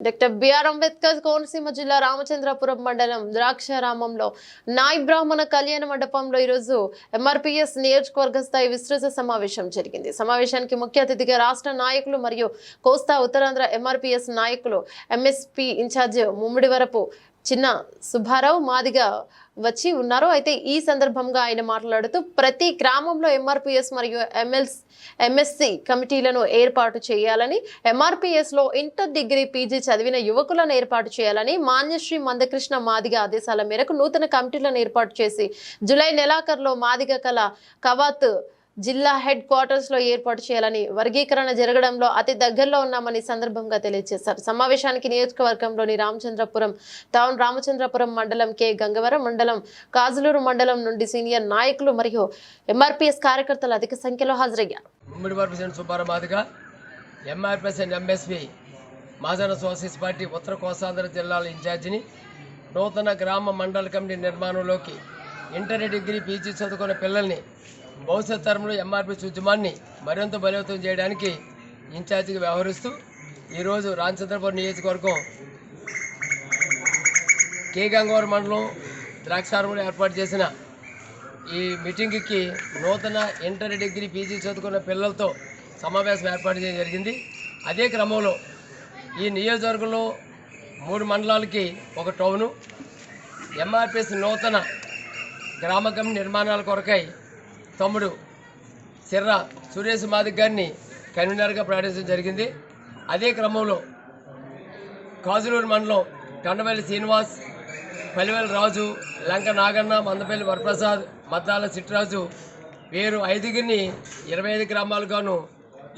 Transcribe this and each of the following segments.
Doctor BR Ambedkar Konaseema జిల్లా రామచంద్రపురం మండలం ద్రాక్షారామంలో నాయ్ బ్రాహ్మణ కళ్యాణ మండపంలో ఈరోజు ఎంఆర్పిఎస్ నియోజకవర్గ స్థాయి విస్తృత సమావేశం జరిగింది. సమావేశానికి ముఖ్య అతిథిగా రాష్ట్ర నాయకులు మరియు కోస్తా ఉత్తరాంధ్ర ఎంఆర్పిఎస్ నాయకులు ఎంఎస్పీ ఇన్ఛార్జ్ ముమ్మిడి వరపు చిన్న సుబ్బారావు మాదిగా వచ్చి ఉన్నారు. అయితే ఈ సందర్భంగా ఆయన మాట్లాడుతూ ప్రతి గ్రామంలో ఎంఆర్పిఎస్ మరియు ఎంఎల్స్ ఎంఎస్సి కమిటీలను ఏర్పాటు చేయాలని ఎంఆర్పిఎస్లో ఇంటర్ డిగ్రీ పీజీ చదివిన యువకులను ఏర్పాటు చేయాలని మాన్యశ్రీ మందకృష్ణ మాదిగ ఆదేశాల మేరకు నూతన కమిటీలను ఏర్పాటు చేసి జూలై నెలాఖరులో మాదిగ కళ కవాత్ జిల్లా హెడ్ క్వార్టర్స్లో ఏర్పాటు చేయాలని వర్గీకరణ జరగడంలో అతి దగ్గరలో ఉన్నామని సందర్భంగా తెలియజేశారు. సమావేశానికి నియోజకవర్గంలోని రామచంద్రపురం టౌన్ రామచంద్రపురం మండలం కె. గంగవరం మండలం కాజులూరు మండలం నుండి సీనియర్ నాయకులు మరియు ఎంఆర్పీఎస్ కార్యకర్తలు అధిక సంఖ్యలో హాజరయ్యారు. MRPS and MSP Mahajana socialist party ఉత్తర కోస్తాంధ్ర జిల్లాల ఇన్ఛార్జిని నూతన గ్రామ మండల కమిటీ నిర్మాణంలోకి ఇంటర్ డిగ్రీ పీజీ చదువుకున్న పిల్లల్ని భవిష్యత్ తరంలో ఎంఆర్పీ ఉద్యమాన్ని మరింత బలోపేతం చేయడానికి ఇన్ఛార్జిగా వ్యవహరిస్తూ ఈరోజు రామచంద్రపురం నియోజకవర్గం కే గంగవరం మండలం ద్రాక్షారంలో ఏర్పాటు చేసిన ఈ మీటింగ్కి నూతన ఇంటర్ డిగ్రీ పీజీ చదువుకున్న పిల్లలతో సమావేశం ఏర్పాటు చేయడం జరిగింది. అదే క్రమంలో ఈ నియోజకవర్గంలో మూడు మండలాలకి ఒక టౌను ఎంఆర్పిఎస్ నూతన గ్రామ నిర్మాణాల కొరకై తమ్ముడు సిర్ర సురేష్ మాదిక్ గారిని కన్వీనర్గా ప్రకటించడం జరిగింది. అదే క్రమంలో కాజులూరు మండలం కండవల్లి శ్రీనివాస్ పల్లివెల్లి రాజు లంక నాగన్న మందపల్లి వరప్రసాద్ మద్దాల సిట్రాజు వీరు ఐదుగురిని ఇరవై ఐదు గ్రామాలుగాను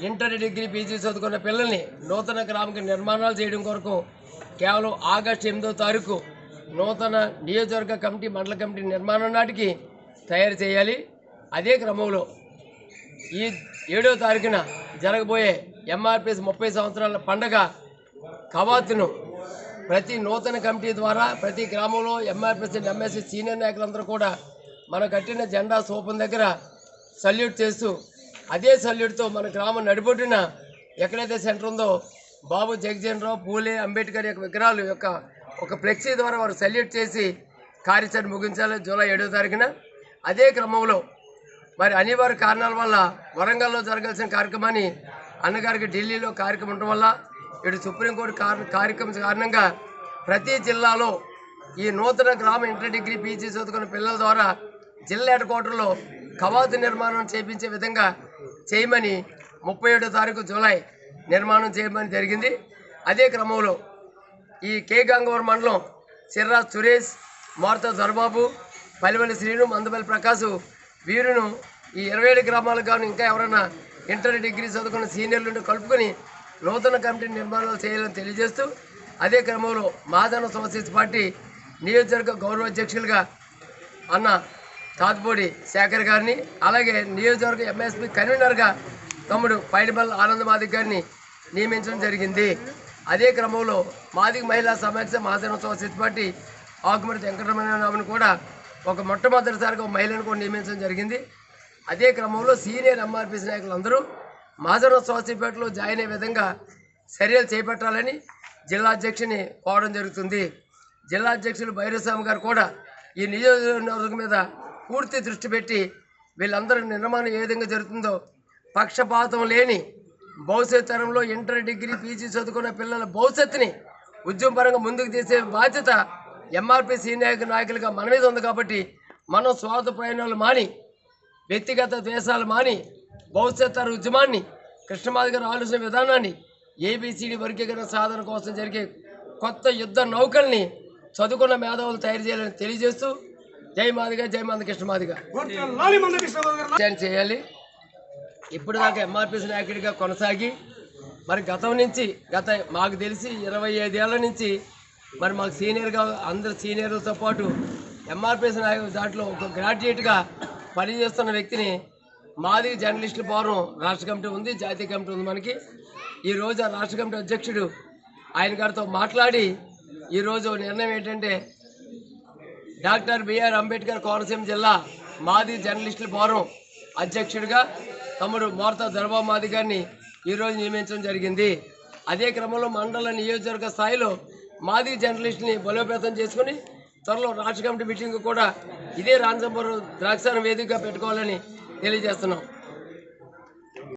ఇంటర్ డిగ్రీ పీజీ చదువుకున్న పిల్లల్ని నూతన గ్రామకి నిర్మాణాలు చేయడం కొరకు కేవలం ఆగస్టు ఎనిమిదో తారీఖు నూతన నియోజకవర్గ కమిటీ మండల కమిటీ నిర్మాణం నాటికి తయారు చేయాలి. అదే క్రమంలో ఈ ఏడో తారీఖున జరగబోయే ఎంఆర్పిఎస్ ముప్పై సంవత్సరాల పండగ కవాతును ప్రతి నూతన కమిటీ ద్వారా ప్రతి గ్రామంలో ఎంఆర్పిఎస్ అండ్ ఎంఎస్సి సీనియర్ నాయకులందరూ కూడా మన కట్టిన జెండా సోపం దగ్గర సల్యూట్ చేస్తూ అదే సల్యూట్తో మన గ్రామం నడిపొట్టిన ఎక్కడైతే సెంటర్ ఉందో బాబు జగజీవన్ రావు పూలే అంబేద్కర్ యొక్క విగ్రహాలు యొక్క ఒక ఫ్లెక్సీ ద్వారా వారు సల్యూట్ చేసి కార్యాచరణ ముగించాలి జూలై ఏడో తారీఖున. అదే క్రమంలో మరి అనివార్య కారణాల వల్ల వరంగల్లో జరగాల్సిన కార్యక్రమాన్ని అన్నగారికి ఢిల్లీలో కార్యక్రమం ఉండటం వల్ల ఇటు సుప్రీంకోర్టు కార్యక్రమం కారణంగా ప్రతి జిల్లాలో ఈ నూతన గ్రామ ఇంటర్ డిగ్రీ పీజీ చదువుకున్న పిల్లల ద్వారా జిల్లా హెడ్ క్వార్టర్లో కవాతు నిర్మాణం చేపించే విధంగా చేయమని ముప్పై ఏడో తారీఖు జూలై నిర్మాణం చేయమని జరిగింది. అదే క్రమంలో ఈ కే గంగవరం మండలం సిర్రాజ్ సురేష్ మోర్త దొరబాబు పల్లివల్లి శ్రీను మందపల్లి ప్రకాశ్ వీరును ఈ ఇరవై ఏడు గ్రామాలకు కానీ ఇంకా ఎవరైనా ఇంటర్ డిగ్రీ చదువుకున్న సీనియర్లు కలుపుకొని నూతన కమిటీ నిర్మాణాలు చేయాలని తెలియజేస్తూ అదే క్రమంలో మాదన సోషలిస్ట్ పార్టీ నియోజకవర్గ గౌరవ అధ్యక్షులుగా అన్న తాత్పూడి శేఖర్ గారిని అలాగే నియోజకవర్గ ఎంఎస్పి కన్వీనర్గా తమ్ముడు పైడిపల్లి ఆనంద్ మాదిక్ గారిని నియమించడం జరిగింది. అదే క్రమంలో మాదిగ మహిళా సమాఖ్య మహాజన సోషలిస్ట్ పార్టీ ఆకుమతి వెంకటరమణ కూడా ఒక మొట్టమొదటిసారిగా ఒక మహిళను కూడా నియమించడం జరిగింది. అదే క్రమంలో సీనియర్ ఎంఆర్పీసీ నాయకులు అందరూ సోసీపేటలో జాయిన్ అయ్యే విధంగా చర్యలు చేపట్టాలని జిల్లా అధ్యక్షుని కోరడం జరుగుతుంది. జిల్లా అధ్యక్షులు భైరవస్వామి గారు కూడా ఈ నియోజకవర్గం మీద పూర్తి దృష్టి పెట్టి వీళ్ళందరూ నిర్మాణం ఏ విధంగా జరుగుతుందో పక్షపాతం లేని భవిష్యత్ తరంలో ఇంటర్ డిగ్రీ పీజీ చదువుకున్న పిల్లల భవిష్యత్తుని ఉద్యమపరంగా ముందుకు తీసే బాధ్యత ఎంఆర్పీ సీనియర్ నాయకులుగా మన మీద ఉంది కాబట్టి మనం స్వార్థ ప్రయాణాలు మాని వ్యక్తిగత ద్వేషాలు మాని భవిష్యత్ తర ఉద్యమాన్ని కృష్ణమాది గారు ఆలోచన విధానాన్ని ఏబిసిడి వర్గీకరణ సాధన కోసం జరిగే కొత్త యుద్ధ నౌకల్ని చదువుకున్న మేధావులు తయారు చేయాలని తెలియజేస్తూ జై మాదిగా జై మంద కృష్ణమాదిగా చేయాలి. ఇప్పుడు దాకా ఎంఆర్పిసి నాయకుడిగా కొనసాగి మరి గతం నుంచి గత మాకు తెలిసి ఇరవై ఐదేళ్ళ నుంచి మరి మాకు సీనియర్గా అందరు సీనియర్లతో పాటు ఎంఆర్పిఎస్ నాయకు దాంట్లో ఒక గ్రాడ్యుయేట్గా పనిచేస్తున్న వ్యక్తిని మాది జర్నలిస్టుల ఫోరం రాష్ట్ర కమిటీ ఉంది జాతీయ కమిటీ ఉంది మనకి. ఈ రోజు ఆ రాష్ట్ర కమిటీ అధ్యక్షుడు ఆయన గారితో మాట్లాడి ఈరోజు నిర్ణయం ఏంటంటే డాక్టర్ బిఆర్ అంబేద్కర్ కోనసీమ జిల్లా మాది జర్నలిస్టుల ఫోరం అధ్యక్షుడిగా తమ్ముడు మోర్తా దర్బాబు మాది గారిని ఈరోజు నియమించడం జరిగింది. అదే క్రమంలో మండల నియోజకవర్గ స్థాయిలో మాది జర్నలిస్ట్ని బలోపేతం చేసుకుని త్వరలో రాష్ట్ర కమిటీ మీటింగ్ కూడా ఇదే రాంజంపురం ద్రాక్షారం వేదికగా పెట్టుకోవాలని తెలియజేస్తున్నాం.